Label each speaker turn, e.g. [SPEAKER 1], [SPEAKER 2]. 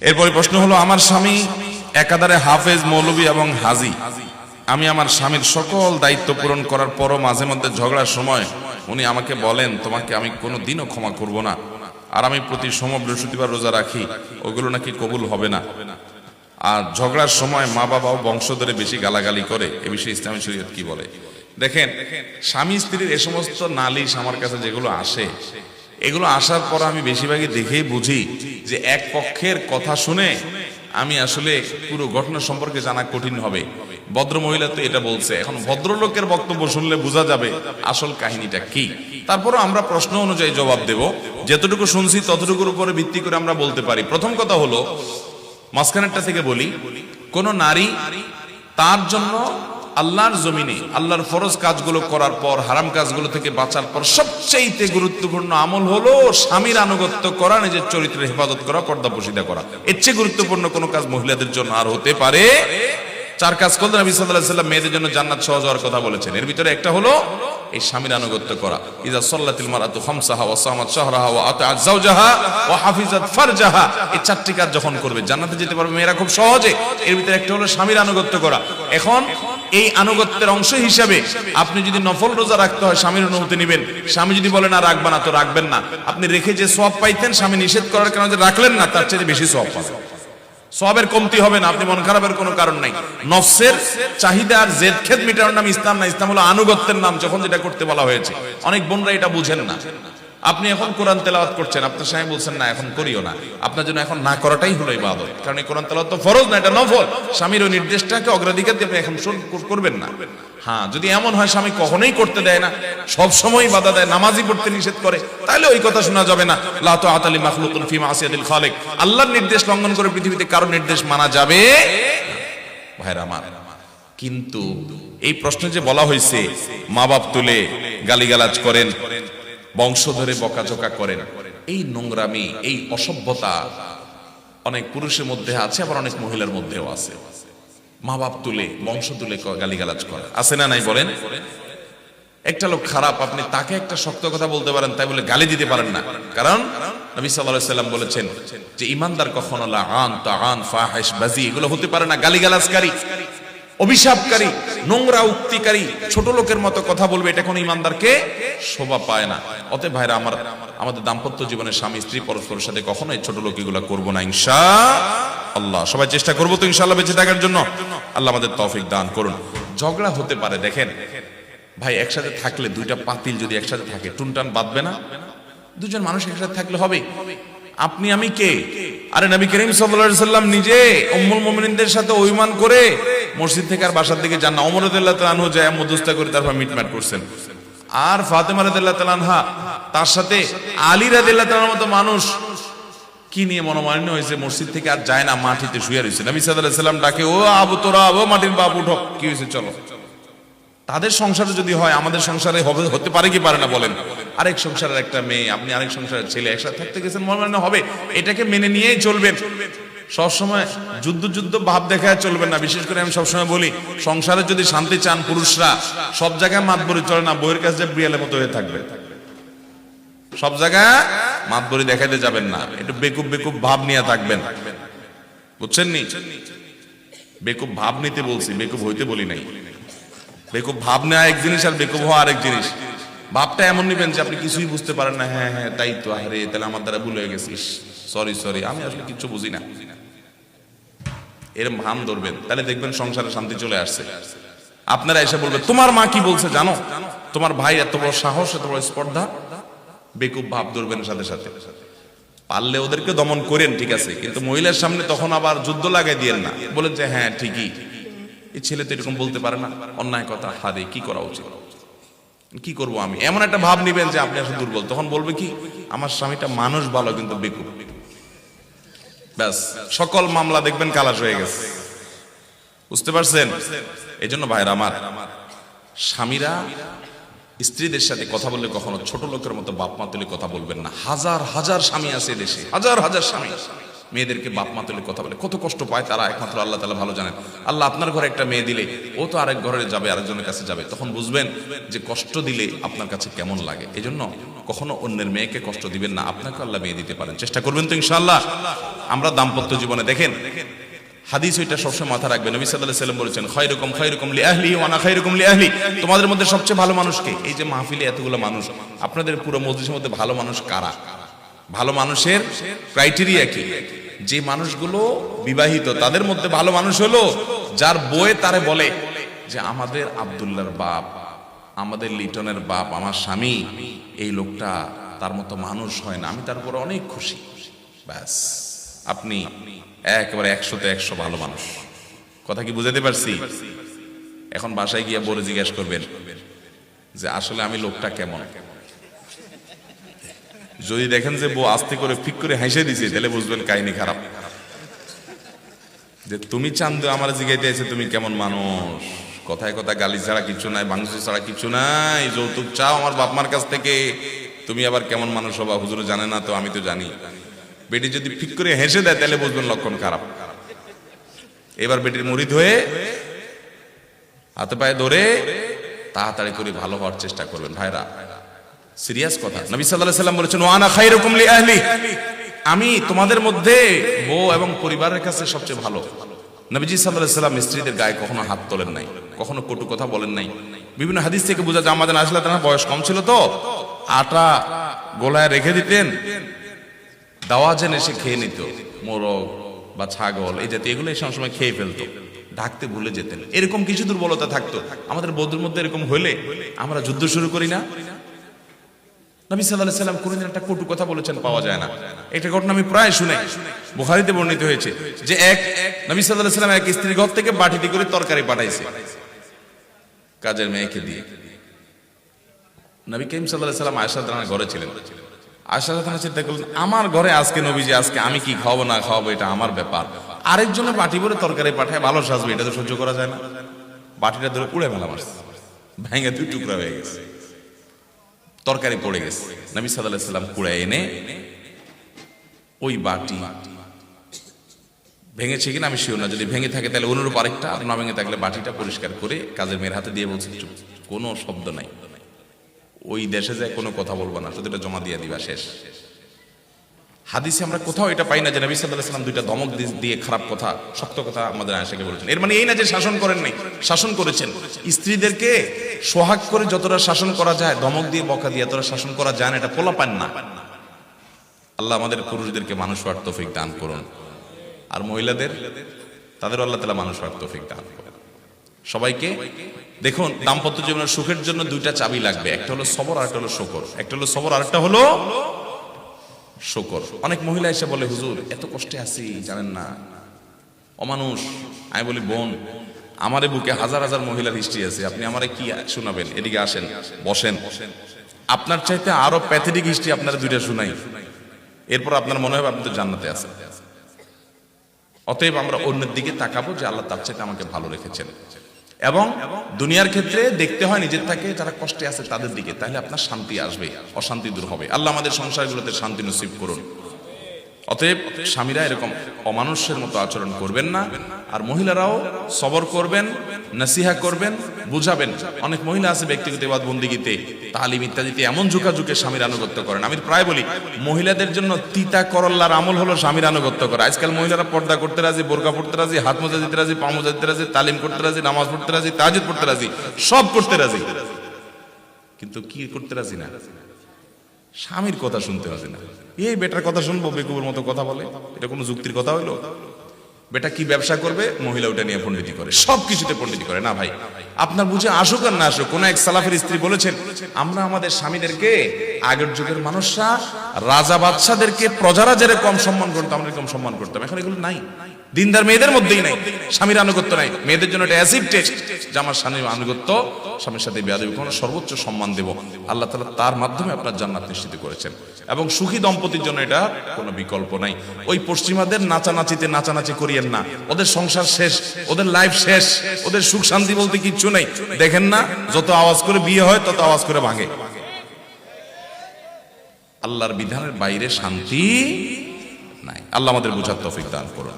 [SPEAKER 1] এরপরে প্রশ্ন হলো, আমার স্বামী একাধারে হাফেজ, মৌলবী এবং হাজি। আমি আমার স্বামীর সকল দায়িত্ব পূরণ করার পরও মাঝে মধ্যে ঝগড়ার সময় উনি আমাকে বলেন, তোমাকে আমি কোনো দিনও ক্ষমা করব না। আর আমি প্রতি সোম বৃহস্পতিবার রোজা রাখি। ওগুলো নাকি কবুল হবে না। আর ঝগড়ার সময় মা বাবা ও বংশধরে বেশি গালাগালি করে। এ বিষয়ে ইসলামী শরীয়ত কি বলে? দেখেন, স্বামী স্ত্রীর এ সমস্ত নালিশ আমার কাছে যেগুলো আসে এগুলো আসার পর আমি বেশিরভাগই দেখেই বুঝি যে এক পক্ষের কথা শুনে আমি আসলে পুরো ঘটনা সম্পর্কে জানা কঠিন হবে। ভদ্র মহিলা তো এটা বলছে। এখন ভদ্রলোকের বক্তব্য শুনলে বোঝা যাবে আসল কাহিনীটা কি। তারপরে আমরা প্রশ্ন অনুযায়ী জবাব দেব। যতটুকু শুনছি ততটুকুর উপরে ভিত্তি করে আমরা বলতে পারি। প্রথম কথা হলো, মাঝখানেরটা থেকে বলি, কোন নারী তার জন্য আল্লাহর জমিনে, আল্লাহর ফরজ কাজগুলো করার পর, হারাম কাজগুলো থেকে বাঁচার পর সবচেয়ে গুরুত্বপূর্ণ আমল হলো স্বামীর আনুগত্য করা, নিজের চরিত্রের হেফাজত করা, পর্দা করা। এর চেয়ে গুরুত্বপূর্ণ কোনো কাজ মহিলাদের জন্য আর হতে পারে চার কাজ করলে নবী মেয়েদের জন্য জান্নাত সহজ হওয়ার কথা বলেছেন। এর ভিতরে একটা হলো এই স্বামীর আনুগত্য করা। ইজা সাল্লাতিল মারাতু খামসাহা ওয়া সামাত শাহরাহা ওয়া আতাআত হাফিজাত ফারজাহা। এই চারটি কাজ যখন করবে, জান্নাতে যেতে পারবে মেয়েরা খুব সহজে। এর ভিতরে একটা হলো স্বামীর আনুগত্য করা। এখন এই আনুগত্যের অংশ হিসাবে আপনি যদি নফল রোজা রাখতে হয়, স্বামীর অনুমতি নেবেন। স্বামী যদি বলে, না, রাখবা না, তো রাখবেন না। আপনি রেখে যে সওয়াব পাইতেন, স্বামী নিষেধ করার কারণে যে রাখলেন না, তার চেয়ে বেশি সওয়াব পাবেন। সবের কমতি হবে না, আপনি মন খারাপের কোনো কারণ নাই। নফসের চাহিদা আর জেদ খেদ মিটানোর নাম ইসলাম না। ইসলাম হলো আনুগত্যের নাম, যখন যেটা করতে বলা হয়েছে। অনেক বোনরা এটা বুঝেন না। আপনি এখন কোরআন তেলাওয়াত করছেন, আপনার স্বামী বলছেন, না, এখন করিও না। আপনার জন্য এখন না করাটাই হলো ইবাদত। কারণ এই কোরআন তেলাওয়াত তো ফরজ না, এটা নফল। স্বামীর ওই নির্দেশটাকে অগ্রাধিকার দিয়ে আপনি এখন করবেন না। হ্যাঁ যদি এমন হয়, স্বামী কখনোই করতে দেয় না। সব সময় বাধা দেয় নামাজি পড়তে নিষেধ করে। তাহলে ওই কথা শোনা যাবে না। লা তো আতালি মাখলুকুন ফি মাসিয়াতিল খালিক। আল্লাহর নির্দেশ লঙ্ঘন করে পৃথিবীতে কারও নির্দেশ মানা যাবে ভাইরা আমার, কিন্তু এই প্রশ্নে যে বলা হয়েছে, মা বাপ তুলে গালিগালাজ করেন বংশ ধরে বকাঝকা করেন এই নোংরামি, এই অসভ্যতা অনেক পুরুষের মধ্যে আছে, আবার অনেক মহিলার মধ্যেও আছে। মা বাপ তুলে, বংশ তুলে গালিগালাজ করে। আছে না নাই বলেন? একটা লোক খারাপ, আপনি তাকে একটা শক্ত কথা বলতে পারেন, তাই বলে গালি দিতে পারেন না। কারণ নবী সাল্লাল্লাহু সাল্লাম বলেছেন যে, ইমানদার কখনো লাআন, তাআন, ফাহিশ, বাজি, এগুলো হতে পারে না, গালিগালাজকারী। অভিশাপকারী, নোংরা উক্তিকারী, ছোট লোকের মতো কথা বলবে, এটা কোনো ইমানদারকে শোভা পায় না। অতএব ভাইরা, আমার, আমাদের দাম্পত্য জীবনে স্বামী, স্ত্রী, পরস্পরের সাথে কখনো এই ছোট লোক এগুলো করব না ইনশা আল্লাহ সবাই চেষ্টা করব তো, ইনশাআল্লাহ বেঁচে থাকার জন্য। আল্লাহ আমাদের তৌফিক দান করুন। ঝগড়া হতে পারে, দেখেন। ভাই, একসাথে থাকলে দুইটা পাতিল যদি একসাথে থাকে, টুনটান বাঁধবে না? দুজন মানুষ একসাথে থাকলে হবে। আপনি, আমি কে? আরে নবী করিম সাল্লাম নিজে উম্মুল মুমিনিনদের সাথে অভিমান করে মসজিদ থেকে আর বাসার দিকে যান না। ওমর রাদিয়াল্লাহু তাআলা আনহু যায় মধ্যস্থতা করে তারপর মিটমাট করছেন। আর ফাতেমা রাদিয়াল্লাহু তাআলা আনহা, তার সাথে আলী রাদিয়াল্লাহু তাআলার মতো মানুষ, কি নিয়ে মনোমালিন্য হয়েছে? মসজিদ থেকে আর যায় না, মাটিতে শুয়ে রয়েছে। নবী আলাইহি ডাকে, ও আবু তোরা, ও মাটির বাপ, উঠো। কি হয়েছে? চলো। তাদের সংসারে যদি হয়, আমাদের সংসারে হবে, হতে পারে কি পারে না বলেন। আরেক সংসারের একটা মেয়ে, আপনি আরেক সংসারের ছেলে একসাথে থাকতে গেছেন মনে হবে। এটাকে মেনে নিয়েই চলবেন। সবসময় যুদ্ধ যুদ্ধ ভাব দেখায় চলবে না। বিশেষ করে আমি সবসময় বলি, সংসারে যদি শান্তি চান পুরুষরা, সব জায়গায় মাতবরি চলে না বইয়ের কাছে বিড়ালের মতো হয়ে থাকবে। সব জায়গায় মাতবরি দেখাইতে যাবেন না। একটু বেকুব বেকুব ভাব নিয়ে থাকবেন। বুঝছেন নি? বেকুব ভাব নিতে বলছি, বেকুব হইতে বলি নাই। বেকুব ভাব নেওয়া এক জিনিস আর বেকুব হওয়া আরেক জিনিস। ভাবটা এমন নিবেন যে আপনি কিছুই বুঝতে পারেন না হ্যাঁ হ্যাঁ তাই তো, আরে, তাহলে আমার দ্বারা ভুল হয়ে গেছিস সরি সরি আমি আসলে কিছু বুঝি না। এরম ভাম ধরবেন। তাহলে দেখবেন সংসারে শান্তি চলে আসছে। আপনারা এসে বলবেন তোমার মা কি বলছে জানো? তোমার ভাই এত বড় সাহস, এত বড় স্পর্ধা? বেকুব ভাব ধরবেন সাথে সাথে। পারলে ওদেরকে দমন করেন, ঠিক আছে। কিন্তু মহিলার সামনে তখন আবার যুদ্ধ লাগাই দিয়েন না। বলেন যে হ্যাঁ ঠিকই। এই ছেলে তো এরকম বলতে পারে না। অন্যায় কথা হারে কি করা উচিত? কি করব আমি? এমন একটা ভাব নিবেন যে, আপনি আসলে দুর্বল। তখন বলবে কি, আমার স্বামীটা মানুষ ভালো কিন্তু বেকুব। ব্যাস, সকল মামলা দেখবেন কালাশ হয়ে গেছে। বুঝতে পারছেন? এই জন্য ভাইরা আমার, স্বামীরা স্ত্রীদের সাথে কথা বললে কখনো ছোট লোকের মতো বাপ মা তুলে কথা বলবেন না। হাজার হাজার স্বামী আছে দেশে। হাজার হাজার স্বামী। মেয়েদেরকে বাপ মা তুলে কথা বলে, কত কষ্ট পায় তারা একমাত্র আল্লাহ তালা ভালো জানেন। আল্লাহ আপনার ঘরে একটা মেয়ে দিলে, ও তো আরেক ঘরে যাবে, আরেকজনের কাছে যাবে। তখন বুঝবেন যে কষ্ট দিলে আপনার কাছে কেমন লাগে। এই জন্য কখনো অন্যের মেয়েকে কষ্ট দিবেন না, আপনাকে আল্লাহ মেয়ে দিতে পারেন। চেষ্টা করবেন তো ইনশাল্লাহ আমরা দাম্পত্য জীবনে দেখেন, হাদিস ওইটা সবসময় মাথা রাখবেন। নবী আলাইহি সাল্লাম বলেছেন, খায়রুকুম খায়রুকুম লি আহলি ওয়া আনা খায়রুকুম লি আহলি তোমাদের মধ্যে সবচেয়ে ভালো মানুষ কে এই যে মাহফিলে এতগুলো মানুষ, আপনাদের পুরো মজলিসের মধ্যে ভালো মানুষ কারা? ভালো মানুষের ক্রাইটেরিয়া কি? যে মানুষগুলো বিবাহিত, তাদের মধ্যে ভালো মানুষ হলো, যার বয়ে তারে বলে যে, আমাদের আব্দুল্লাহর বাপ আমাদের লিটনের বাপ, আমার স্বামী, এই লোকটা তার মতো মানুষ হয় না। আমি তার উপর অনেক খুশি। ব্যাস। আপনি একেবারে একশোতে একশো ভালো মানুষ। কথা কি বুঝাতে পারছি? এখন বাসায় গিয়ে বলে জিজ্ঞেস করবেন যে, আসলে আমি লোকটা কেমন? যদি দেখেন যে বউ আস্তে করে ফিক করে হেসে দিছে, তাহলে বুঝবেন কাহিনী খারাপ। যে, তুমি চান্দ আমার জিগাইতে আছে তুমি কেমন মানুষ? কথায় কথা গালি ছাড়া কিছু নাই মাংস ছাড়া কিছু নাই। যৌতুক চাও আমার বাপ মার কাছ থেকে। তুমি আবার কেমন মানুষ হবা, হুজুর জানে না তো, আমি তো জানি। বেটি যদি ফিক করে হেসে দেয়, তাহলে বুঝবেন লক্ষণ খারাপ। এবার বেটির মুড়িদ হয়ে হাতে পায়ে ধরে তাড়াতাড়ি করে ভালো হওয়ার চেষ্টা করবেন। ভাইরা, সিরিয়াস কথা। নবী সাল্লাল্লাহু সাল্লাম বলেছেন ওয়ানা খায়রুকুম লি আহলি। আমি তোমাদের মধ্যে বউ এবং পরিবারের কাছে সবচেয়ে ভালো। নবীজি সাল্লাম স্ত্রীদের গায়ে কখনো হাত তোলেন নাই, কখনো কটু কথা বলেন নাই। বিভিন্ন হাদিস থেকে বোঝা যায়, আমাদের আসলে তার বয়স কম ছিল তো। আটা গোলায় রেখে দিতেন, দাওয়াজেন এসে খেয়ে নিত, মোরগ বা ছাগল, এই জাতীয় এগুলো এই সময় খেয়ে ফেলতো, ঢাকতে ভুলে যেতেন। এরকম কিছু দুর্বলতা থাকতো। আমাদের বৌদ্ধর মধ্যে এরকম হলে আমরা যুদ্ধ শুরু করি না? নবী সাল্লাহ সাল্লাম কোনদিন একটা কটু কথা বলেছেন, পাওয়া যায় না। একটা ঘটনা আমি প্রায় শুনে বুখারিতে বর্ণিত হয়েছে যে এক নবী সাল্লাহ সাল্লাম এক স্ত্রী ঘর থেকে বাটিতে করে তরকারি পাঠাইছে। কাজের মেয়েকে দিয়ে। নবী করিম সাল্লাহ সাল্লাম আয়সা রানার ঘরে ছিলেন। আয়সা রানা চিন্তা করলেন, আমার ঘরে আজকে নবীজি, আজকে আমি কি খাওয়াবো, না খাওয়াবো, এটা আমার ব্যাপার। আরেকজনের বাটি ভরে তরকারি পাঠায়, ভালো সাজবে, এটা তো সহ্য করা যায় না। বাটিটা ধরে উড়ে মেলা মারছে। ভেঙে দুই টুকরা হয়ে গেছে। তরকারি পড়ে গেছে। নবী সাল্লাহ সাল্লাম কুড়ে এনে ওই বাটি ভেঙেছে কিনা আমি শিওর না। যদি ভেঙে থাকে তাহলে অনুরূপ আরেকটা, আর না ভেঙে থাকলে বাটিটা পরিষ্কার করে কাজের মেয়ের হাতে দিয়ে বলছে, চুপ, কোনো শব্দ নাই। ওই দেশে যায় কোনো কথা বলব না শুধু এটা জমা দিয়ে দিবা, শেষ। হাদিসে আমরা কোথাও এটা পাই না যে নবী সাল্লাহ সাল্লাম দুইটা ধমক দি- দিয়ে খারাপ কথা, শক্ত কথা আমাদের আয়সাকে বলেছেন। এর মানে এই না যে শাসন করেন নাই, শাসন করেছেন। স্ত্রীদেরকে সোহাগ করে যতটা শাসন করা যায়, ধমক দিয়ে, বকা দিয়ে এতটা শাসন করা যায় না, এটা পোলা পান না। আল্লাহ আমাদের পুরুষদেরকে মানুষ হওয়ার তৌফিক দান করুন। আর মহিলাদের তাদের আল্লাহ তালা মানুষ হওয়ার তৌফিক দান করুন। সবাইকে দেখুন, দাম্পত্য জীবনের সুখের জন্য দুইটা চাবি লাগবে। একটা হলো সবর আর একটা হলো শকর। একটা হলো সবর আর একটা হলো শকর। অনেক মহিলা এসে বলে, হুজুর, এত কষ্টে আছি, জানেন না। অমানুষ, আমি বলি, বোন আমারে বুকে হাজার হাজার মহিলার হিস্ট্রি আছে। আপনি আমারে কি শোনাবেন? এদিকে আসেন, বসেন। আপনার চাইতে আরও প্যাথেটিক হিস্ট্রি আপনারা দুইটা শুনাই। এরপর আপনার মনে হবে আপনি তো জান্নাতে আছেন। অতএব আমরা অন্যের দিকে তাকাবো যে আল্লাহ তার চাইতে আমাকে ভালো রেখেছেন। এবং দুনিয়ার ক্ষেত্রে দেখতে হয় নিজের থেকে যারা কষ্টে আছে তাদের দিকে, তাহলে আপনার শান্তি আসবে, অশান্তি দূর হবে। আল্লাহ আমাদের সংসারগুলোতে শান্তি নসিব করুন। অতএব স্বামীরা এরকম অমানুষ্যের মতো আচরণ করবেন না, আর মহিলারাও সবর করবেন, নাসিহা করবেন, বুঝাবেন। অনেক মহিলা আছে ব্যক্তিগত বাদ বন্দিগিতে তালিম ইত্যাদিতে এমন ঝুঁকাঝুঁকে স্বামীর আনুগত্য করেন। আমি প্রায় বলি, মহিলাদের জন্য তিতা করল্লার আমল হলো স্বামীর আনুগত্য করা। আজকাল মহিলারা পর্দা করতে রাজি, বোরকা পড়তে রাজি, হাত মোজা দিতে রাজি, পা মোজা দিতে রাজি, তালিম করতে রাজি, নামাজ পড়তে রাজি তাজিদ পড়তে রাজি, সব করতে রাজি। কিন্তু কি করতে রাজি না? স্বামীর কথা শুনতে হবে না। এই বেটার কথা শুনব, বেকুবের মতো কথা বলে। এটা কোনো যুক্তির কথা হইল? বেটা কি ব্যবসা করবে? মহিলা ওটা নিয়ে পণ্ডিতি করে। সব কিছুতে পণ্ডিতি করে। না ভাই, আপনার বুঝে আসুক আর না আসুক, কোন এক সালাফের স্ত্রী বলেছেন, আমরা আমাদের স্বামীদেরকে, আগের যুগের মানুষরা, রাজা বাদশাদেরকে, প্রজারা যেরকম সম্মান করতাম আমরা এরকম সম্মান করতাম। এখন এগুলো নাই। দিনদার মেয়েদের মধ্যেই নাই। স্বামীর আনুগত্য নাই। মেয়েদের জন্য এটা অ্যাসিড টেস্ট যে আমার স্বামীর আনুগত্য, স্বামীর সাথে বিয়া দেবে, কোনো সর্বোচ্চ সম্মান দেব। আল্লাহ তালা তার মাধ্যমে আপনার জান্নাত নিশ্চিত করেছেন। এবং সুখী দম্পতির জন্য এটা কোনো বিকল্প নাই। ওই পশ্চিমাদের নাচানাচিতে নাচানাচি করিয়েন না। ওদের সংসার শেষ, ওদের লাইফ শেষ, ওদের সুখ শান্তি বলতে কিচ্ছু নেই। দেখেন না, যত আওয়াজ করে বিয়ে হয়, তত আওয়াজ করে ভাঙে। আল্লাহর বিধানের বাইরে শান্তি নাই। আল্লাহ আমাদের বুঝার তফিক দান করুন।